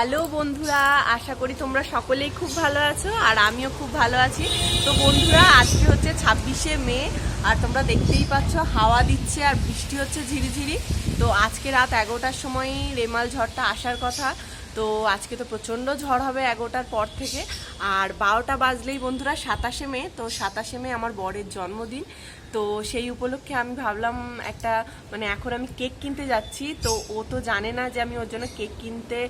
Hello বন্ধুরা, আশা করি তোমরা সকলেই খুব ভালো আছো আর আমিও খুব ভালো আছি। তো বন্ধুরা, আজকে হচ্ছে ছাব্বিশে মে আর তোমরা দেখতেই পাচ্ছ হাওয়া দিচ্ছে আর বৃষ্টি হচ্ছে ঝিরিঝিরি। তো আজকে রাত এগারোটার সময়ই রেমাল ঝড়টা আসার কথা। তো আজকে তো প্রচণ্ড ঝড় হবে এগারোটার পর থেকে। আর বারোটা বাজলেই বন্ধুরা সাতাশে মে, তো সাতাশে মে আমার বরের জন্মদিন। তো সেই উপলক্ষে আমি ভাবলাম একটা মানে এখন আমি কেক কিনতে যাচ্ছি, তো ও তো জানে না যে আমি ওর জন্য কেক কিনতে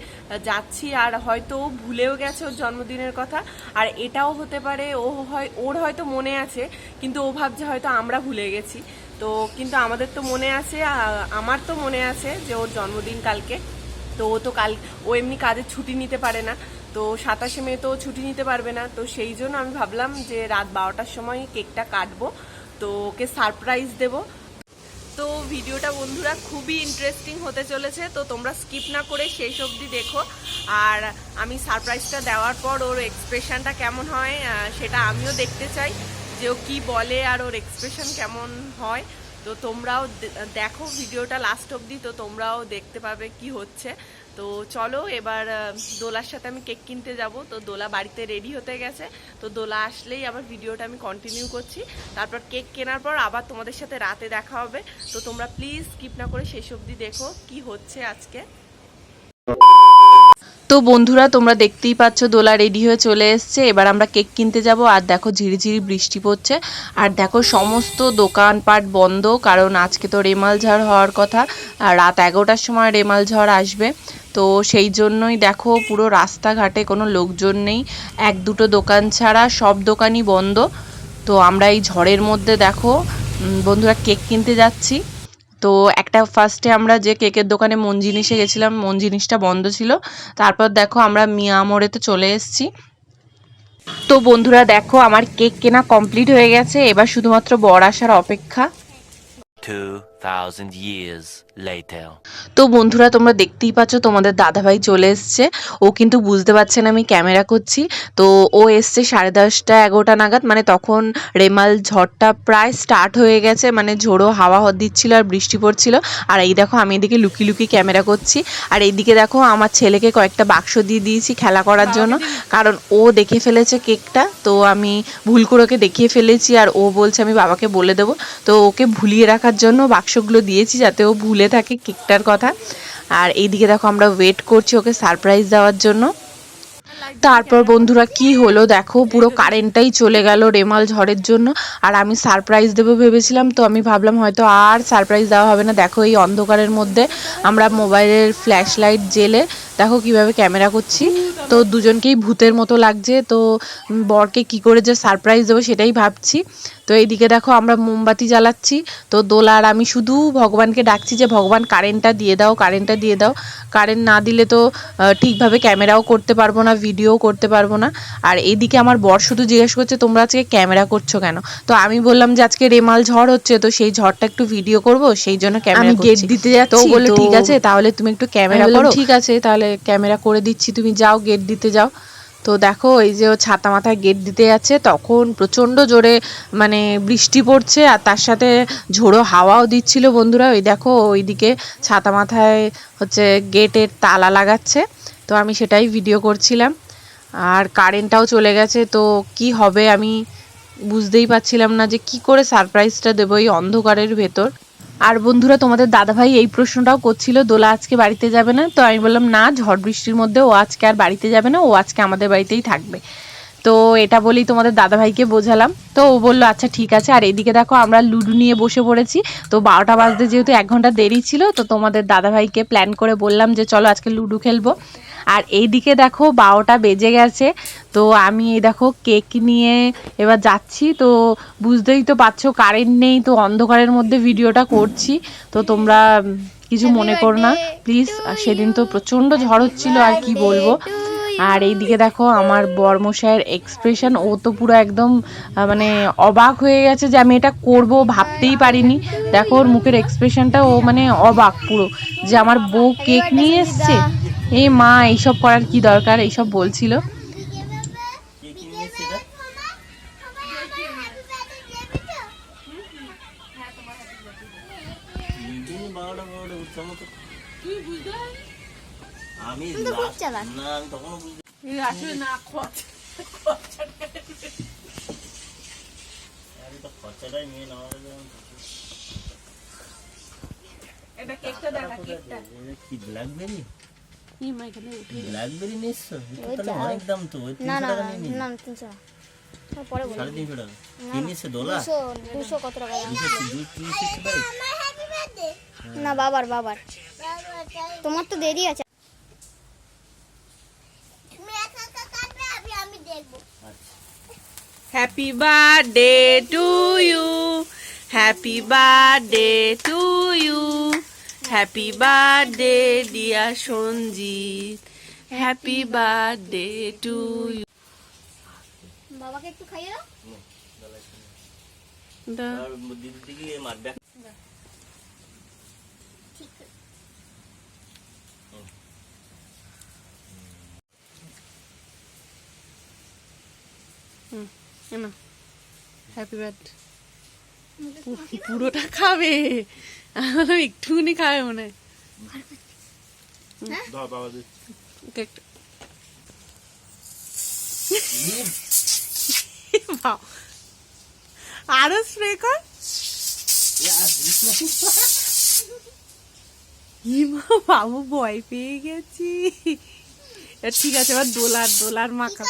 যাচ্ছি, আর হয়তো ও ভুলেও গেছে ওর জন্মদিনের কথা। আর এটাও হতে পারে ও হয়, ওর হয়তো মনে আছে, কিন্তু ও ভাবছে হয়তো আমরা ভুলে গেছি। তো কিন্তু আমাদের তো মনে আছে আমার তো মনে আছে যে ওর জন্মদিন কালকে। তো ও তো কাল, ও এমনি কাজের ছুটি নিতে পারে না। তো সাতাশে মে তো ছুটি নিতে পারবে না। তো সেই জন্য আমি ভাবলাম যে রাত বারোটার সময় কেকটা কাটবো। তো ওকে সারপ্রাইজ দেব। তো ভিডিওটা বন্ধুরা খুবই ইন্টারেস্টিং হতে চলেছে, তো তোমরা স্কিপ না করে শেষ অবধি দেখো। আর আমি সারপ্রাইজটা দেওয়ার পর ওর এক্সপ্রেশনটা কেমন হয় সেটা আমিও দেখতে চাই, যে ও কী বলে আর ওর এক্সপ্রেশন কেমন হয়। তো তোমরাও দেখো ভিডিওটা লাস্ট অবধি, তো তোমরাও দেখতে পাবে কি হচ্ছে। তো চলো, এবার দোলার সাথে আমি কেক কিনতে যাব। তো দোলা বাড়িতে রেডি হতে গেছে। তো দোলা আসলেই আবার ভিডিওটা আমি কন্টিনিউ করছি। তারপর কেক কেনার পর আবার তোমাদের সাথে রাতে দেখা হবে। তো তোমরা প্লিজ স্কিপ না করে শেষ অবধি দেখো কি হচ্ছে আজকে। তো বন্ধুরা, তোমরা দেখতেই পাচ্ছ দোলা রেডি হয়ে চলে এসছে। এবার আমরা কেক কিনতে যাব আর দেখো ঝিরিঝিরি বৃষ্টি পড়ছে। আর দেখো সমস্ত দোকানপাট বন্ধ, কারণ আজকে তো রেমাল ঝড় হওয়ার কথা। আর রাত এগারোটার সময় রেমাল ঝড় আসবে। তো সেই জন্যই দেখো পুরো রাস্তাঘাটে কোনো লোকজন নেই। এক দুটো দোকান ছাড়া সব দোকানই বন্ধ। তো আমরা এই ঝড়ের মধ্যে দেখো বন্ধুরা কেক কিনতে যাচ্ছি। তো একটা ফার্স্টে আমরা যে কেকের দোকানে মন জিনিসে গেছিলাম মন জিনিসটা বন্ধ ছিল। তারপর দেখো আমরা মিয়া মোড়েতে চলে এসেছি। তো বন্ধুরা দেখো আমার কেক কেনা কমপ্লিট হয়ে গেছে। এবার শুধুমাত্র বর আসার অপেক্ষা। 2,000 years. Later. তো বন্ধুরা, তোমরা দেখতেই পাচ্ছ তোমাদের দাদাভাই চলে এসছে। ও কিন্তু বুঝতে পারছে না আমি ক্যামেরা করছি। তো ও এসছে সাড়ে দশটা এগারোটা নাগাদ। মানে তখন রেমাল ঝড়টা প্রায় স্টার্ট হয়ে গেছে। মানে ঝোড়ো হাওয়া দিচ্ছিল আর বৃষ্টি পড়ছিল। আর এই দেখো, আমি এদিকে লুকি লুকি ক্যামেরা করছি। আর এইদিকে দেখো, আমার ছেলেকে কয়েকটা বাক্স দিয়ে দিয়েছি খেলা করার জন্য। কারণ ও দেখে ফেলেছে কেকটা। তো আমি ভুল করে ওকে দেখিয়ে ফেলেছি। আর ও বলছে, আমি বাবাকে বলে দেবো। তো ওকে ভুলিয়ে রাখার জন্য বাক্সগুলো দিয়েছি যাতে ও ভুলে থাকে কেকটার কথা। আর এইদিকে দেখো আমরা ওয়েট করছি ওকে সারপ্রাইজ দেওয়ার জন্য। তারপর বন্ধুরা কি হলো দেখো, পুরো কারেন্টটাই চলে গেল রেমাল ঝড়ের জন্য। আর আমি সারপ্রাইজ দেবো ভেবেছিলাম, তো আমি ভাবলাম হয়তো আর সারপ্রাইজ দেওয়া হবে না। দেখো এই অন্ধকারের মধ্যে আমরা মোবাইলের ফ্ল্যাশ লাইট জেলে দেখো কীভাবে ক্যামেরা করছি। তো দুজনকেই ভূতের মতো লাগছে তো বরকে কি করে যে সারপ্রাইজ দেবো সেটাই ভাবছি। তো এইদিকে দেখো আমরা মোমবাতি জ্বালাচ্ছি তো দোলা আর আমি শুধু ভগবানকে ডাকছি যে ভগবান কারেন্টটা দিয়ে দাও কারেন্টটা দিয়ে দাও। কারেন্ট না দিলে তো ঠিকভাবে ক্যামেরাও করতে পারব না ভিডিও করতে পারব না। আর এইদিকে আমার বর শুধু জিজ্ঞেস করছে তোমরা আজকে ক্যামেরা করছ কেন? তো আমি বললাম যে আজকে রেমাল ঝড় হচ্ছে তো সেই ঝড়টা একটু ভিডিও করব সেই জন্য ক্যামেরা গেট দিতে যাচ্ছি তো ও বলল ঠিক আছে তাহলে তুমি একটু ক্যামেরা করো। ঠিক আছে তাহলে ক্যামেরা করে দিচ্ছি তুমি যাও গেট দিতে যাও। তো দেখো, এই যে ও ছাতা মাথায় গেট দিতে যাচ্ছে, তখন প্রচণ্ড জোরে মানে বৃষ্টি পড়ছে আর তার সাথে ঝোড়ো হাওয়াও দিচ্ছিল বন্ধুরা। ওই দেখো, ওইদিকে ছাতা মাথায় হচ্ছে গেটের তালা লাগাচ্ছে। তো আমি সেটাই ভিডিও করছিলাম। আর কারেন্টটাও চলে গেছে, তো কি হবে আমি বুঝতেই পারছিলাম না যে কি করে সারপ্রাইজটা দেবো এই অন্ধকারের ভেতর। আর বন্ধুরা, তোমাদের দাদাভাই এই প্রশ্নটাও করছিল, দোলা আজকে বাড়িতে যাবে না। তো আমি বললাম, না, ঝড় বৃষ্টির মধ্যে ও আজকে আর বাড়িতে যাবে না, ও আজকে আমাদের বাড়িতেই থাকবে। তো এটা বলেই তোমাদের দাদাভাইকে বোঝালাম। তো ও বলল আচ্ছা ঠিক আছে। আর এদিকে দেখো, আমরা লুডো নিয়ে বসে পড়েছি। তো বারোটা বাজতে যেহেতু এক ঘণ্টা দেরি ছিল, তো তোমাদের দাদাভাইকে প্ল্যান করে বললাম যে, চলো আজকে লুডো খেলব। আর এইদিকে দেখো বারোটা বেজে গেছে। তো আমি এই দেখো কেক নিয়ে এবার যাচ্ছি। তো বুঝতেই তো পারছ কারেন্ট নেই তো অন্ধকারের মধ্যে ভিডিওটা করছি। তো তোমরা কিছু মনে করো না। প্লিজ সেদিন তো প্রচণ্ড ঝড় হচ্ছিল আর কি বলব? আর এইদিকে দেখো আমার বর্মশায়ের এক্সপ্রেশন ও তো পুরো একদম মানে অবাক হয়ে গেছে যে আমি এটা করব ভাবতেই পারিনি। দেখো ওর মুখের এক্সপ্রেশনটা ও মানে অবাক পুরো। যে আমার বউ কেক নিয়ে এসছে এ মা এইসব করার কি দরকার? এইসব বলছিল। এটা কেকটা দেখা কেকটা। কি ব্ল্যাকবেরি ইমা এখানে উঠে ব্ল্যাকবেরি নিচ্ছ তাহলে অনেক দাম তো ওই না তিনশো টাকা নিয়ে না তিনশো পরে বলব সাড়ে তিনশো টাকা কি দোলা দুশো দুশো কত টাকা দাম? দুশো দুই তিন সিক্সটি ফাইভ না বাবার বাবার তোমার তো দেরি আছে আচ্ছা happy birthday to you happy birthday to happy birthday dear Sanjit happy birthday to you বাবাকে একটু খাইয়ে দাও। হ্যাপি বার্থডে পুরোটা খাবে। একটুখানি খাবে মনে হয়। আরও স্প্রে কর। বাবু ভয় পেয়ে গেছি। এ ঠিক আছে এবার দোলার দোলার মাখা।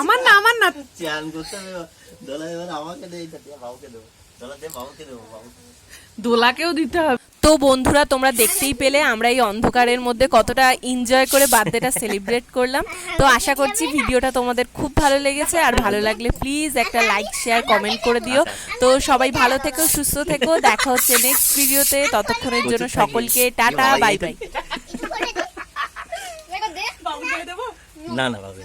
আমার না আমার না। চান করতে দোলা এবার আমাকে দে এটা দিয়ে বাবুকে দেবো দোলা দিয়ে বাবুকে দেবো বাবুকে দোলাকেও দিতে হবে। তো বন্ধুরা তোমরা দেখতেই পেলে আমরা এই অন্ধকারের মধ্যে কতটা এনজয় করে বার্থডেটা সেলিব্রেট করলাম। তো আশা করছি ভিডিওটা তোমাদের খুব ভালো লেগেছে। আর ভালো লাগলে প্লিজ একটা লাইক শেয়ার কমেন্ট করে দিও। তো সবাই ভালো থেকো সুস্থ থেকো। দেখা হচ্ছে নেক্সট ভিডিওতে ততক্ষণের জন্য সকলকে টাটা বাই। বাই না না বাবু।